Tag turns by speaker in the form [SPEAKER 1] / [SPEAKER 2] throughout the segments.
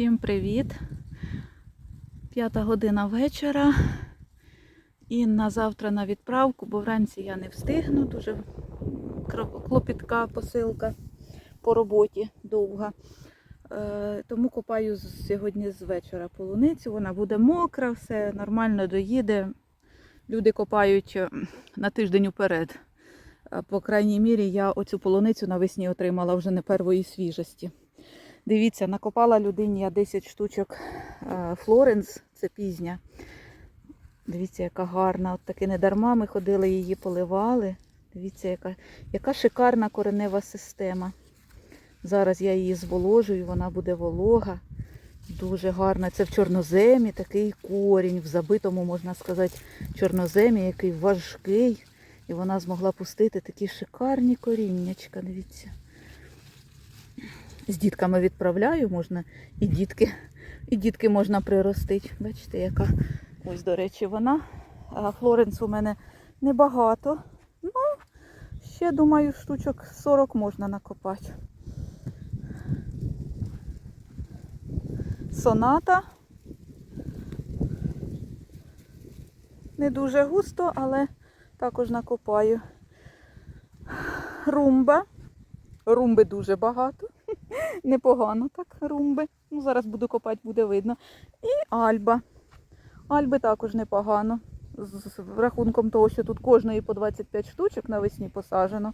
[SPEAKER 1] Всім привіт! П'ята година вечора. І на завтра на відправку, бо вранці я не встигну. Дуже клопітка посилка по роботі довга. Е, Тому копаю сьогодні з вечора полуницю. Вона буде мокра, все нормально доїде. Люди копають е, на тиждень уперед. Е, По крайній мірі, я оцю полуницю навесні отримала вже не первої свіжості. Дивіться, накопала людині я 10 штучок е, Флоренс, це пізня. Дивіться, яка гарна. От таки не дарма ми ходили, її поливали. Дивіться, яка, яка шикарна коренева система. Зараз я її зволожую, вона буде волога. Дуже гарна. Це в чорноземі такий корінь, в забитому, можна сказати, чорноземі, який важкий. І вона змогла пустити такі шикарні коріннячка. Дивіться. З дітками відправляю, можна і дітки, і дітки можна приростити. Бачите, яка ось, до речі, вона. Флоренс у мене небагато. Ну, ще, думаю, штучок 40 можна накопати. Соната. Не дуже густо, але також накопаю. Румба. Румби дуже багато. Непогано так, румби. Ну, зараз буду копати, буде видно. І альба. Альби також непогано. З рахунком того, що тут кожної по 25 штучок навесні посаджено.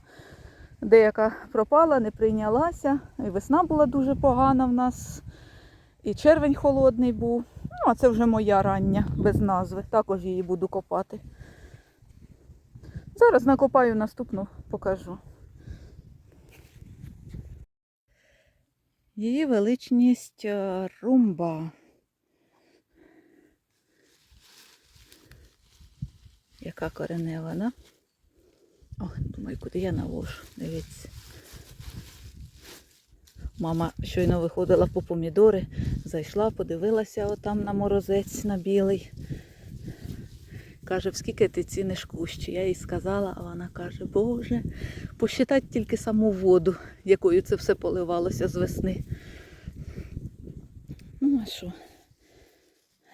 [SPEAKER 1] Деяка пропала, не прийнялася. І весна була дуже погана в нас. І червень холодний був. Ну, а це вже моя рання, без назви. Також її буду копати. Зараз накопаю наступну, покажу. Її величність е, румба. Яка коренева, да? О, думаю, куди я навожу. Дивіться. Мама щойно виходила по помідори, зайшла, подивилася отам на морозець на білий. Каже, скільки ти ціниш кущі? Я їй сказала, а вона каже, Боже, посчитать тільки саму воду, якою це все поливалося з весни. Ну, а що?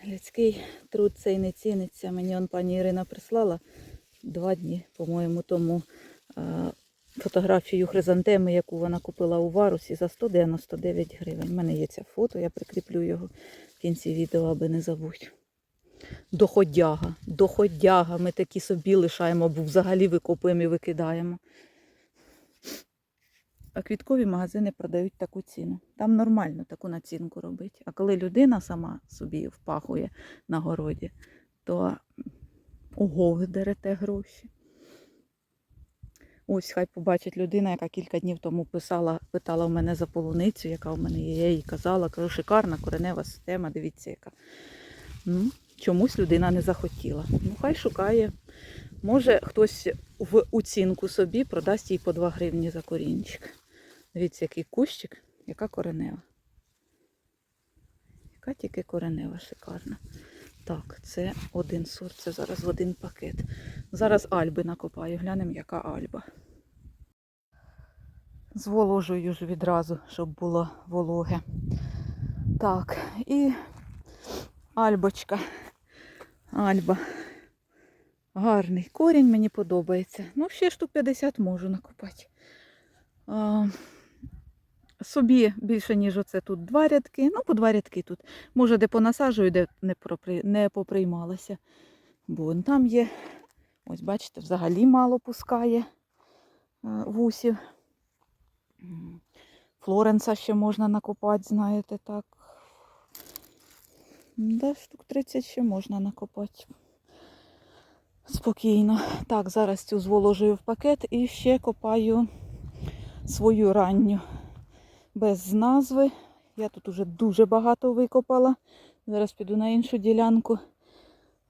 [SPEAKER 1] Людський труд цей не ціниться. Мені он пані Ірина прислала два дні, по-моєму, тому фотографію хризантеми, яку вона купила у Варусі за 199 гривень. У мене є це фото, я прикріплю його в кінці відео, аби не забудь. Доходяга, доходяга. Ми такі собі лишаємо, бо взагалі викопуємо і викидаємо. А квіткові магазини продають таку ціну. Там нормально таку націнку робить. А коли людина сама собі впахує на городі, то ого, ви дерете гроші. Ось хай побачить людина, яка кілька днів тому писала, питала у мене за полуницю, яка у мене є. Я їй казала, кажу, шикарна коренева система, дивіться, яка. Ну, чомусь людина не захотіла. Ну, хай шукає. Може, хтось в оцінку собі продасть їй по 2 гривні за корінчик. Дивіться, який кущик, яка коренева. Яка тільки коренева шикарна. Так, це один сорт, це зараз в один пакет. Зараз альби накопаю, глянемо, яка альба. Зволожую ж відразу, щоб було вологе. Так, і альбочка. Альба. Гарний корінь, мені подобається. Ну, ще штук 50 можу накопати. А, собі більше, ніж оце тут два рядки. Ну, по два рядки тут. Може, де понасаджую, де не, не поприймалося. Бо вон там є. Ось, бачите, взагалі мало пускає вусів. Флоренса ще можна накопати, знаєте, так. Да, штук 30 ще можна накопати. Спокійно. Так, зараз цю зволожую в пакет і ще копаю свою ранню без назви. Я тут уже дуже багато викопала. Зараз піду на іншу ділянку.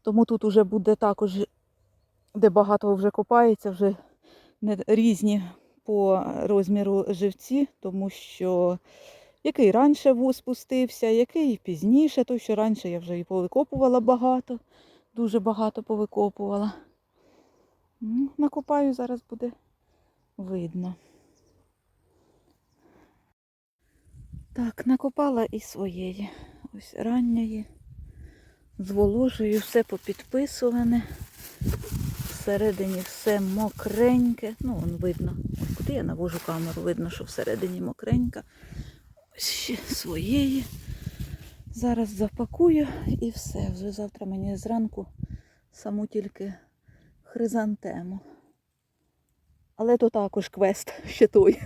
[SPEAKER 1] Тому тут уже буде також, де багато вже копається, вже не різні по розміру живці, тому що який раніше вуз спустився, який пізніше, той, що раніше я вже і повикопувала багато, дуже багато повикопувала. Накопаю, зараз буде видно. Так, накопала і своєї. Ось ранньої. Зволожую, все попідписуване. Всередині все мокреньке. Ну, вон видно. Куди я навожу камеру, видно, що всередині мокренька. Ще своєї. Зараз запакую і все. Вже завтра мені зранку саму тільки хризантему. Але то також квест ще той.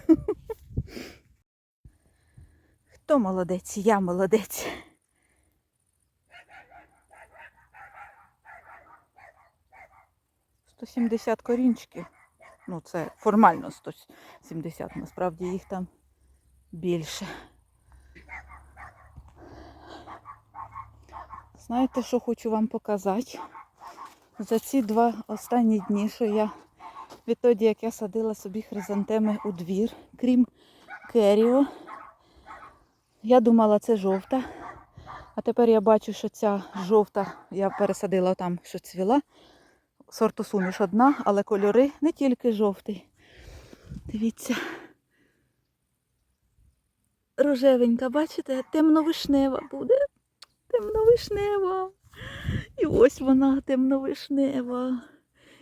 [SPEAKER 1] Хто молодець? Я молодець. Сто сімдесят корінчиків. Ну, це формально 170, насправді їх там більше. Знаєте, що хочу вам показати? За ці два останні дні, що я відтоді, як я садила собі хризантеми у двір, крім керіо, я думала, це жовта. А тепер я бачу, що ця жовта, я пересадила там, що цвіла. Сорту суміш одна, але кольори не тільки жовтий. Дивіться. Рожевенька, бачите, темновишнева буде. Темновишнева. І ось вона темновишнева.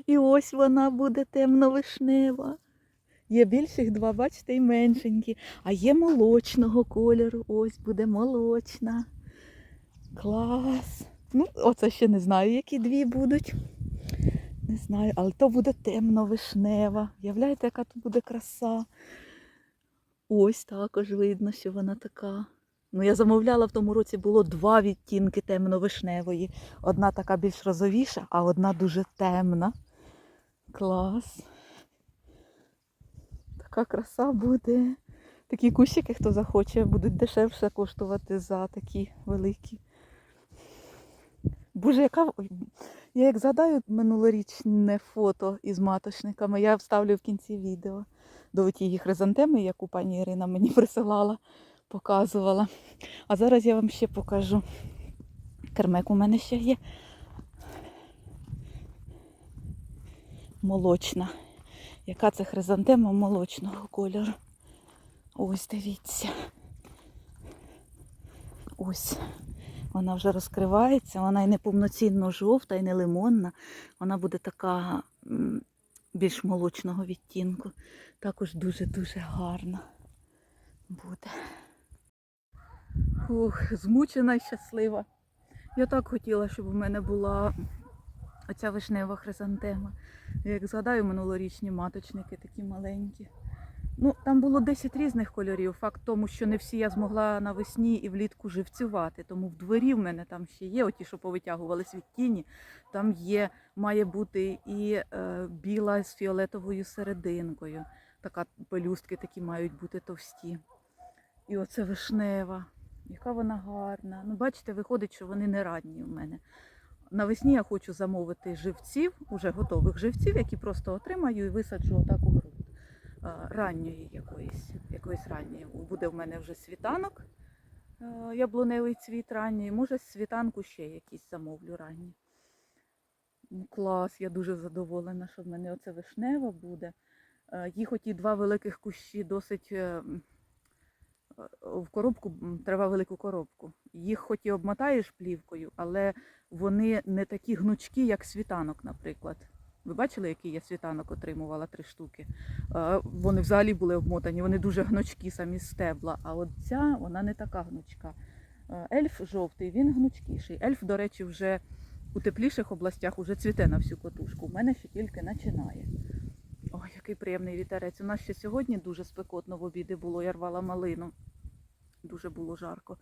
[SPEAKER 1] І ось вона буде темновишнева. Є більших два, бачите, і меншенькі. А є молочного кольору. Ось буде молочна. Клас. Ну, оце ще не знаю, які дві будуть. Не знаю, але то буде темно-вишнева. Уявляєте, яка тут буде краса. Ось також видно, що вона така. Ну, я замовляла в тому році було два відтінки темно-вишневої. Одна така більш розовіша, а одна дуже темна. Клас. Така краса буде. Такі кущики, хто захоче, будуть дешевше коштувати за такі великі. Боже, яка. Я як згадаю минулорічне фото із маточниками, я вставлю в кінці відео до тієї хризантеми, яку пані Ірина мені присилала, показувала. А зараз я вам ще покажу. Кермек у мене ще є. Молочна. Яка це хризантема молочного кольору. Ось дивіться. Ось. Вона вже розкривається, вона і не повноцінно жовта, і не лимонна. Вона буде така більш молочного відтінку. Також дуже-дуже гарно буде. Ух, змучена і щаслива. Я так хотіла, щоб у мене була оця вишнева хризантема. Як згадаю, минулорічні маточники такі маленькі. Ну, там було 10 різних кольорів. Факт тому, що не всі я змогла навесні і влітку живцювати. Тому в дворі в мене там ще є, оті, що повитягувались від тіні. Там є, має бути і е, біла з фіолетовою серединкою. Така пелюстки такі мають бути товсті. І оце вишнева. Яка вона гарна. Ну, бачите, виходить, що вони не радні в мене. Навесні я хочу замовити живців, уже готових живців, які просто отримаю і висаджу отак у а, ранньої якоїсь, якоїсь ранньої. Буде в мене вже світанок, е, яблуневий цвіт ранній, може світанку ще якийсь замовлю ранній. Ну, клас, я дуже задоволена, що в мене оце вишнева буде. Е, Їх оті два великих кущі досить е, е, в коробку, треба велику коробку. Їх хоч і обмотаєш плівкою, але вони не такі гнучкі, як світанок, наприклад. Ви бачили, який я світанок отримувала три штуки? Вони взагалі були обмотані, вони дуже гнучкі самі стебла. А от ця вона не така гнучка. Ельф жовтий, він гнучкіший. Ельф, до речі, вже у тепліших областях вже цвіте на всю котушку. У мене ще тільки починає. Ой, який приємний вітерець. У нас ще сьогодні дуже спекотно в обіди було. Я рвала малину. Дуже було жарко.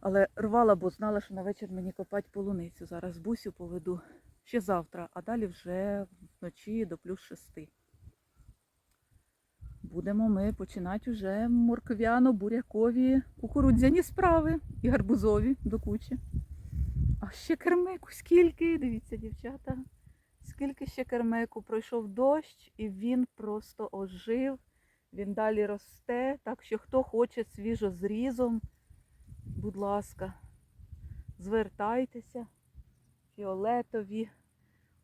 [SPEAKER 1] Але рвала, бо знала, що на вечір мені копати полуницю. Зараз бусю поведу ще завтра, а далі вже вночі до плюс шести. Будемо ми починати вже морквяно-бурякові кукурудзяні справи і гарбузові до кучі. А ще кермеку скільки, дивіться, дівчата, скільки ще кермеку пройшов дощ, і він просто ожив. Він далі росте. Так що хто хоче свіжо зрізом, будь ласка, звертайтеся. Фіолетові,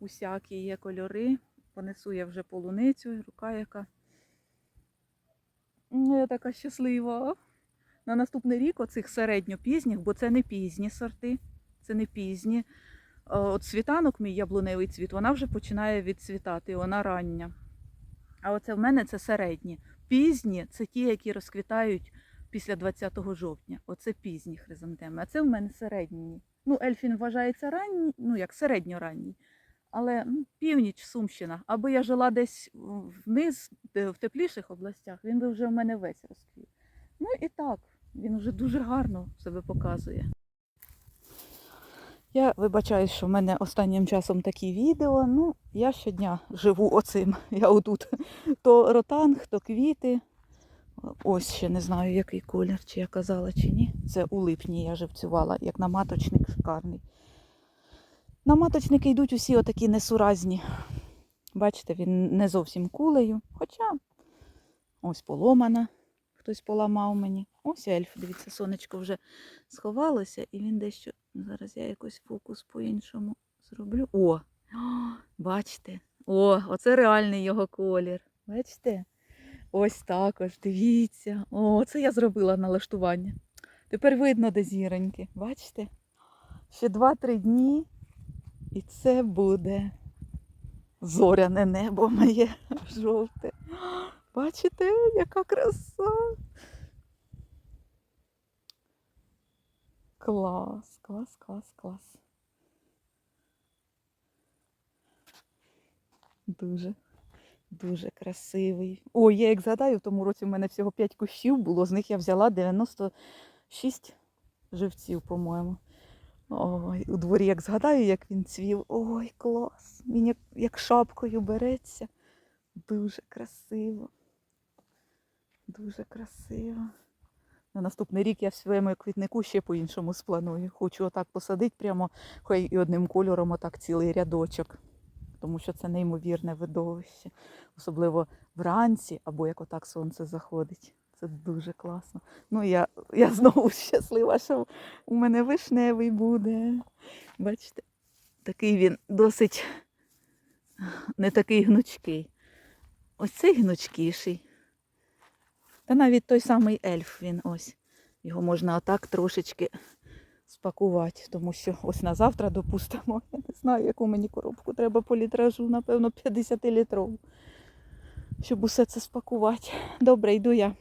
[SPEAKER 1] усякі є кольори. Понесу я вже полуницю, рука яка. Ну, я така щаслива. на наступний рік оцих середньопізніх, бо це не пізні сорти, це не пізні. Е, От світанок, мій яблуневий цвіт, вона вже починає відцвітати, вона рання. А оце в мене це середні. Пізні це ті, які розквітають після 20 жовтня. Оце пізні хризантеми. А це в мене середні. Ну, ельфін вважається ранній, ну як середньоранній. Але ну, північ, Сумщина. Аби я жила десь вниз, в тепліших областях, він би вже в мене весь розквіт. Ну і так, він вже дуже гарно себе показує. Я вибачаю, що в мене останнім часом такі відео. Ну, я щодня живу оцим. Я отут. То ротанг, то квіти. Ось ще не знаю, який колір, чи я казала, чи ні. Це у липні я живцювала, як на маточник шикарний. На маточники йдуть усі отакі несуразні. Бачите, він не зовсім кулею. Хоча ось поломана. Хтось поламав мені. Ось ельф, дивіться, сонечко вже сховалося, і він дещо. Зараз я якось фокус по-іншому зроблю. О! Бачите? О, оце реальний його колір. Бачите? Ось також, дивіться. О, це я зробила налаштування. Тепер видно, де зіроньки. Бачите? Ще 2-3 дні, і це буде зоряне небо моє жовте. Бачите, яка краса. Клас, клас, клас, клас. Дуже, дуже красивий. Ой, я як згадаю, в тому році в мене всього 5 кущів було, з них я взяла 96 живців, по-моєму. Ой, у дворі як згадаю, як він цвів. Ой, клас. Він як, як шапкою береться. Дуже красиво. Дуже красиво. На наступний рік я в своєму квітнику ще по-іншому спланую. Хочу отак посадити прямо хай і одним кольором отак цілий рядочок. Тому що це неймовірне видовище. Особливо вранці, або як отак сонце заходить. Це дуже класно. Ну, я, я знову щаслива, що у мене вишневий буде. Бачите, такий він досить не такий гнучкий. Ось цей гнучкіший. Та навіть той самий ельф він ось. Його можна отак трошечки спакувати, тому що ось на завтра, допустимо, я не знаю, яку мені коробку треба по літражу, напевно, 50 літрову, щоб усе це спакувати. Добре, йду я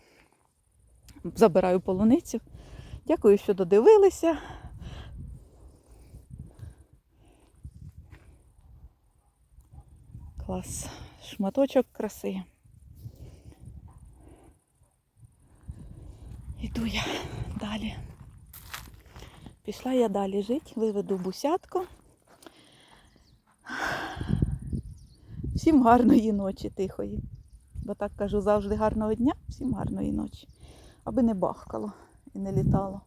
[SPEAKER 1] забираю полуницю. Дякую, що додивилися. Клас. Шматочок краси. Іду я далі. Пішла я далі жити, виведу бусятку. Всім гарної ночі, тихої. Бо так кажу завжди гарного дня, всім гарної ночі. Аби не бахкало і не літало.